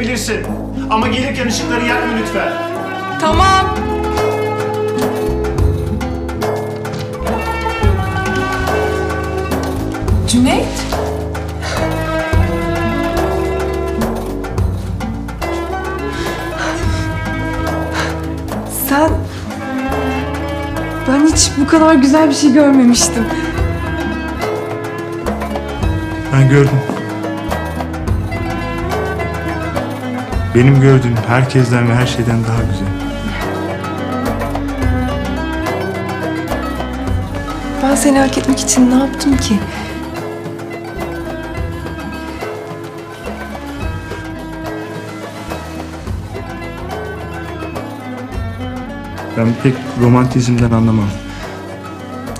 Gelebilirsin. Ama gelirken ışıkları yakma lütfen. Tamam. Cüneyt? Sen... Ben hiç bu kadar güzel bir şey görmemiştim. Ben gördüm. Benim gördüğüm herkesten ve her şeyden daha güzel. Ben seni hak etmek için ne yaptım ki? Ben pek romantizmden anlamam.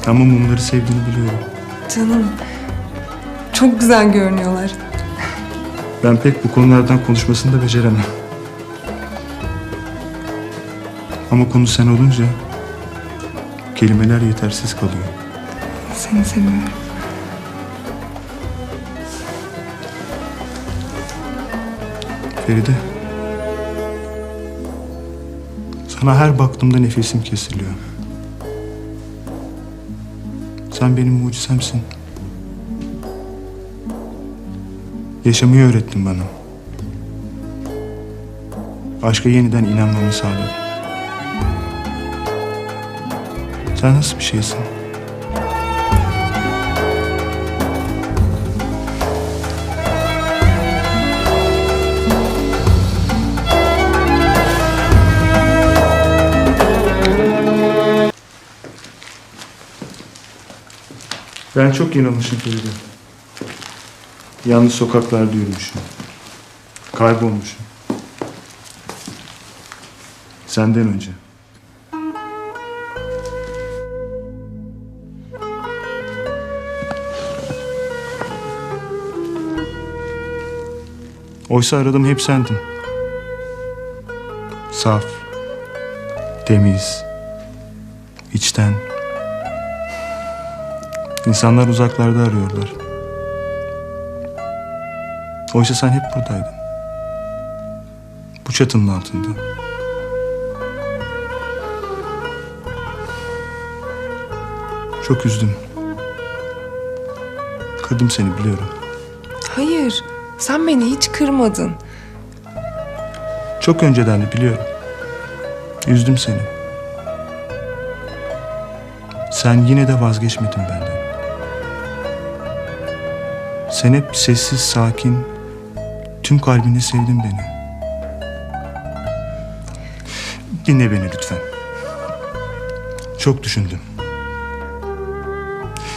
Ama mumları sevdiğini biliyorum. Canım. Çok güzel görünüyorlar. Ben pek bu konulardan konuşmasını da beceremem. Ama konu sen olunca kelimeler yetersiz kalıyor. Seni seviyorum. Feride. Sana her baktığımda nefesim kesiliyor. Sen benim mucizemsin. Yaşamayı öğrettin bana. Aşka yeniden inanmamı sağladın. Sen nasıl bir şeysin? Ben çok yanılmışım Feride. Yanlış sokaklarda yürümüşüm. Kaybolmuşum. Senden önce. Oysa aradığım hep sendin. Saf, temiz, içten. İnsanlar uzaklarda arıyorlar. Oysa sen hep buradaydın. Bu çatının altında. Çok üzdüm. Kırdım seni biliyorum. Hayır. Sen beni hiç kırmadın. Çok önceden de biliyorum. Üzdüm seni. Sen yine de vazgeçmedin benden. Sen hep sessiz, sakin, tüm kalbinle sevdin beni. Dinle beni lütfen. Çok düşündüm.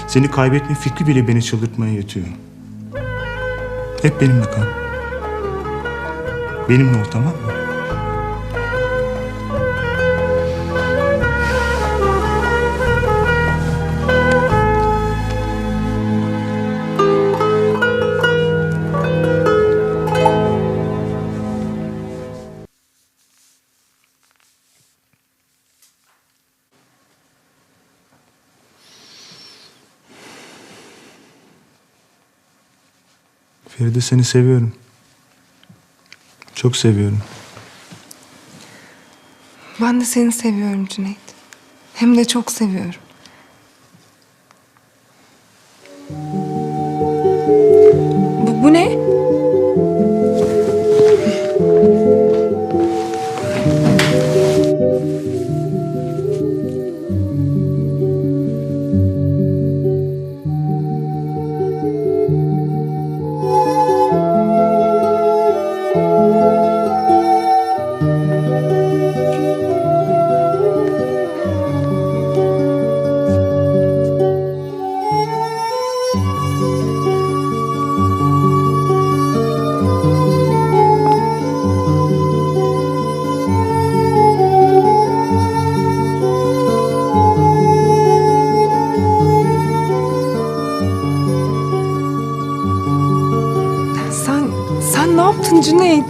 Seni kaybetme fikri bile beni çıldırtmaya yetiyor. Hep benimle kal. Benimle ol tamam mı? Feride seni seviyorum. Çok seviyorum. Ben de seni seviyorum Cüneyt. Hem de çok seviyorum. Yaptın Cüneyt?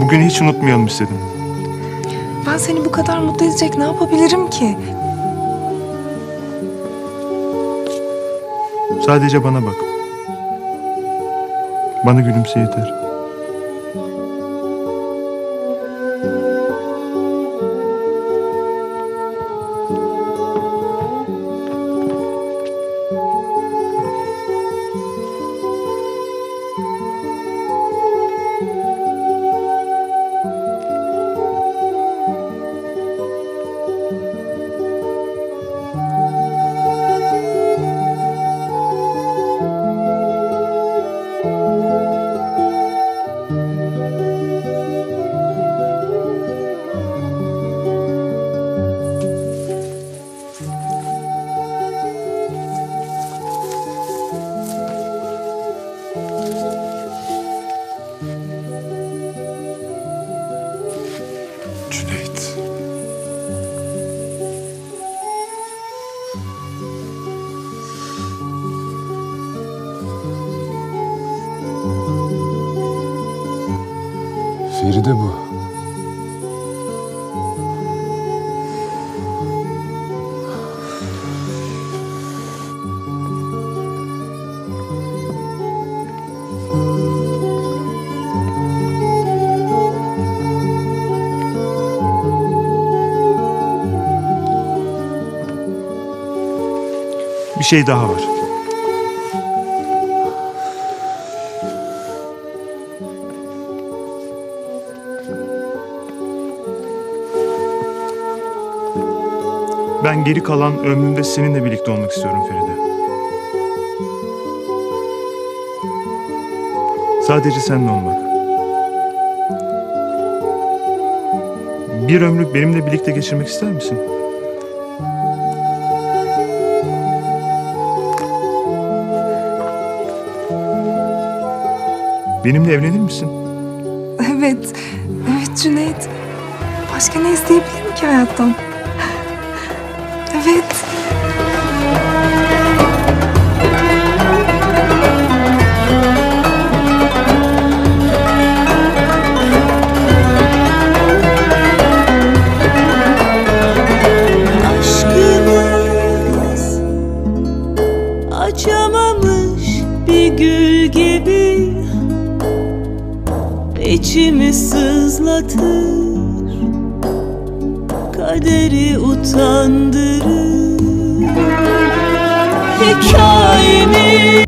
Bugünü hiç unutmayalım istedim. Ben seni bu kadar mutlu edecek ne yapabilirim ki? Sadece bana bak. Bana gülümse yeter. Bir şey daha var. Ben geri kalan ömrümde seninle birlikte olmak istiyorum Feride. Sadece seninle olmak. Bir ömrü benimle birlikte geçirmek ister misin? Benimle evlenir misin? Evet, evet Cüneyt. Başka ne isteyebilirim ki hayattan? Evet. Sızlatır kaderi utandırır. Hikayemi